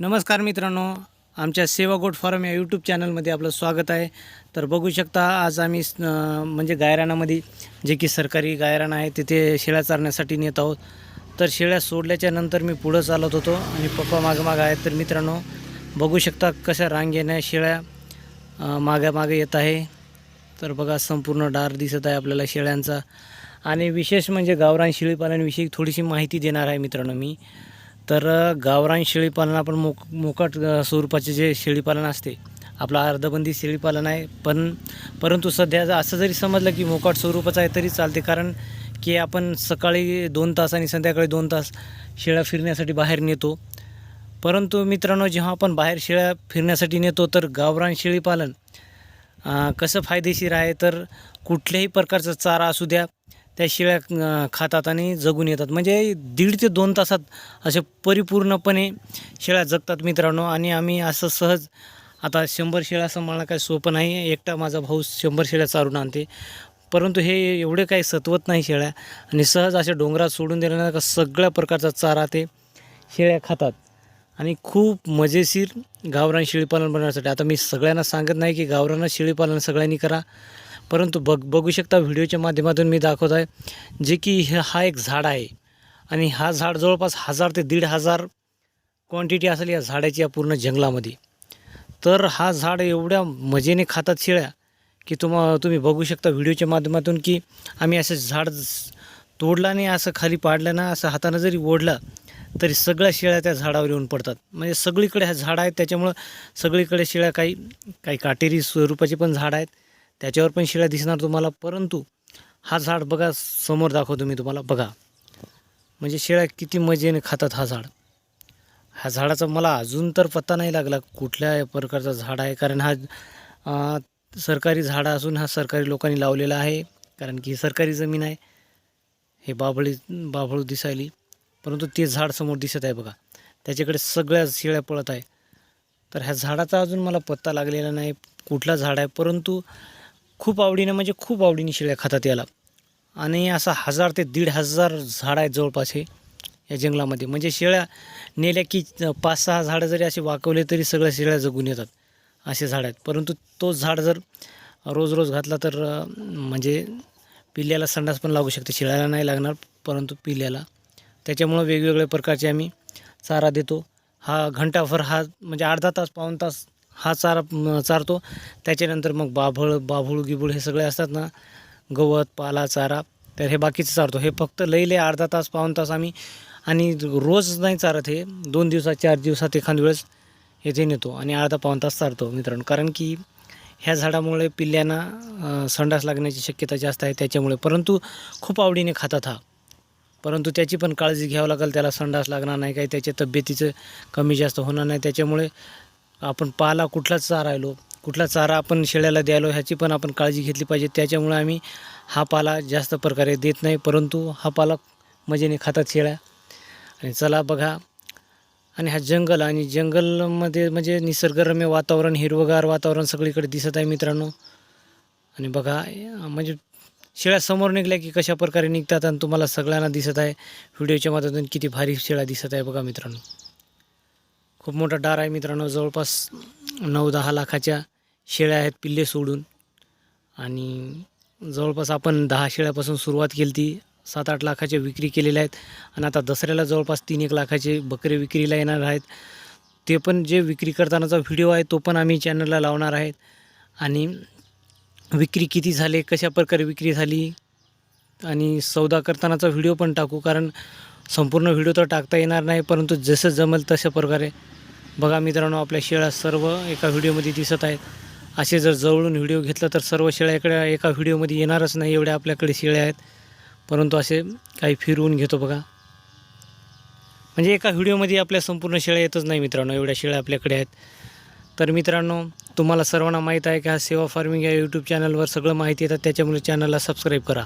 नमस्कार मित्रांनो आमच्या सेवा गोट फार्म या यूट्यूब चॅनलमध्ये आपलं स्वागत आहे. तर बघू शकता आज आम्ही म्हणजे गायरानामध्ये जे की सरकारी गायरान आहे तिथे शेळ्या चारण्यासाठी नेत आहोत. तर शेळ्या सोडल्याच्या नंतर मी पुढं चालत होतो आणि पप्पा मागं मागं आहेत. तर मित्रांनो बघू शकता कशा रांगेने शेळ्या अं, येत आहे. तर बघा संपूर्ण डार दिसत आहे आपल्याला शेळ्यांचा. आणि विशेष म्हणजे गावरान शेळीपालनविषयी थोडीशी माहिती देणार आहे मित्रांनो मी. तर गावरान शेळीपालन आपण मोक मोकट स्वरूपाचे जे शेळीपालन असते आपलं अर्धबंदी शेळीपालन आहे. पण परंतु सध्या जर असं जरी समजलं की मोकाट स्वरूपाचं आहे तरी चालते. कारण की आपण सकाळी दोन तास आणि संध्याकाळी दोन तास शेळ्या फिरण्यासाठी बाहेर नेतो. परंतु मित्रांनो जेव्हा आपण बाहेर शेळ्या फिरण्यासाठी नेतो तर गावरान शेळीपालन कसं फायदेशीर आहे? तर कुठल्याही प्रकारचा चारा असू द्या त्या शेळ्या खातात आणि जगून येतात. म्हणजे दीड ते दोन तासात असे परिपूर्णपणे शेळ्या जगतात मित्रांनो. आणि आम्ही असं सहज आता शंभर शेळ्या मला काही सोपं नाही. एकटा माझा भाऊ शंभर शेळ्या चारून आणते. परंतु हे एवढे काही सत्वत नाही शेळ्या. आणि सहज अशा डोंगरात सोडून दिल्यानं सगळ्या प्रकारचा चारा ते शेळ्या खातात. आणि खूप मजेशीर गावरान शेळीपालन बनवण्यासाठी. आता मी सगळ्यांना सांगत नाही की गावरान शेळीपालन सगळ्यांनी करा. परंतु बघ बघू शकता व्हिडिओच्या माध्यमातून मी दाखवत आहे जे की हा एक झाड आहे. आणि हा झाड जवळपास हजार ते दीड हजार क्वांटिटी असेल या झाडाची या पूर्ण जंगलामध्ये. तर हा झाड एवढ्या मजेने खातात शेळ्या की तुम्हा तुम्ही बघू शकता व्हिडिओच्या माध्यमातून की आम्ही असं झाड तोडला नाही असं खाली पाडलं ना असं हातानं जरी ओढला तरी सगळ्या शेळ्या त्या झाडावर येऊन पडतात. म्हणजे सगळीकडे हा झाड आहेत त्याच्यामुळं सगळीकडे शेळ्या काही काही काटेरी स्वरूपाची पण झाड आहेत. त्याच्यावर पण शेळ्या दिसणार तुम्हाला. परंतु हा झाड बघा समोर दाखवतो मी तुम्हाला. बघा. म्हणजे शेळ्या किती मजेने खातात हा झाड. ह्या झाडाचा मला अजून तर पत्ता नाही लागला कुठल्या प्रकारचा झाड आहे. कारण हा सरकारी झाड असून हा सरकारी लोकांनी लावलेला आहे. कारण की ही सरकारी जमीन आहे. हे बाभळी बाभळू दिसायली. परंतु ते झाड समोर दिसत आहे बघा. त्याच्याकडे सगळ्या शेळ्या पळत आहे. तर ह्या झाडाचा अजून मला पत्ता लागलेला नाही. कुठला झाड आहे? परंतु खूप आवडीनं म्हणजे खूप आवडीने शिळ्या खातात याला. आणि असा हजार ते दीड हजार झाड आहेत जवळपास हे या जंगलामध्ये. म्हणजे शेळ्या नेल्या की पाच सहा झाडं जरी असे वाकवले तरी सगळ्या शेळ्या जगून येतात असे झाड आहेत. परंतु तोच झाड जर रोज रोज घातला तर म्हणजे पिल्ल्याला संडास पण लागू शकते. शेळ्याला नाही लागणार परंतु पिल्ल्याला. त्याच्यामुळं वेगवेगळ्या प्रकारचे आम्ही चारा देतो. हा घंटाभर हा म्हणजे अर्धा तास पाऊण तास हा चारा चारतो. त्याच्यानंतर मग बाभळ बाभूळ गिबूळ हे सगळे असतात ना गवत पाला चारा तर हे बाकीचं चारतो. हे फक्त लई लई अर्धा तास पाऊण तास आम्ही आणि रोज नाही चारत हे. दोन दिवसात चार दिवसात एखाद वेळेस येथे नेतो आणि अर्धा पाऊण तास चारतो मित्रांनो. कारण की ह्या झाडामुळे पिल्ल्यांना संडास लागण्याची शक्यता जास्त आहे त्याच्यामुळे. परंतु खूप आवडीने खातात हा. परंतु त्याची पण काळजी घ्यावं लागेल. त्याला संडास लागणार नाही काही. त्याच्या तब्येतीचं कमी जास्त होणार नाही. त्याच्यामुळे आपण पाला कुठलाच चारायलो कुठला चारा आपण शेळ्याला द्यायलो ह्याची पण आपण काळजी घेतली पाहिजे. त्याच्यामुळे आम्ही हा पाला जास्त प्रकारे देत नाही परंतु हा पाला मजेने खातात शेळ्या. आणि चला बघा आणि हा जंगल आणि जंगलमध्ये म्हणजे निसर्गरम्य वातावरण हिरवगार वातावरण सगळीकडे दिसत आहे मित्रांनो. आणि बघा म्हणजे शेळ्या समोर निघल्या की कशा प्रकारे निघतात आणि तुम्हाला सगळ्यांना दिसत आहे. व्हिडिओच्या माध्यमातून किती भारी शेळ्या दिसत आहे बघा मित्रांनो. खूप मोठा डार आहे मित्रांनो. जवळपास नऊ दहा लाखाच्या शेळ्या आहेत पिल्ले सोडून. आणि जवळपास आपण दहा शेळ्यापासून सुरुवात केली ती सात आठ लाखाच्या विक्री केलेल्या आहेत. आणि आता दसऱ्याला जवळपास तीन एक लाखाचे बकरे विक्रीला येणार आहेत. ते पण जे विक्री करतानाचा व्हिडिओ आहे तो पण आम्ही चॅनलला लावणार आहेत. आणि विक्री किती झाले कशा प्रकारे विक्री झाली आणि सौदा करतानाचा व्हिडिओ पण टाकू. कारण संपूर्ण व्हिडिओ तर टाकता येणार नाही परंतु जसं जमेल तशा प्रकारे बघा मित्रांनो आपल्या शेळ्या सर्व एका व्हिडिओमध्ये दिसत आहेत. असे जर जवळून व्हिडिओ घेतला तर सर्व शेळ्या इकडे एका व्हिडिओमध्ये येणारच नाही एवढ्या आपल्याकडे शेळ्या आहेत. परंतु असे काही फिरवून घेतो बघा. म्हणजे एका व्हिडिओमध्ये आपल्या संपूर्ण शेळ्या येतच नाही मित्रांनो एवढ्या शेळ्या आपल्याकडे आहेत. तर मित्रांनो तुम्हाला सर्वांना माहीत आहे की हा सेवा फार्मिंग या यूट्यूब चॅनलवर सगळं माहिती येतात. त्याच्यामुळे चॅनलला सबस्क्राईब करा.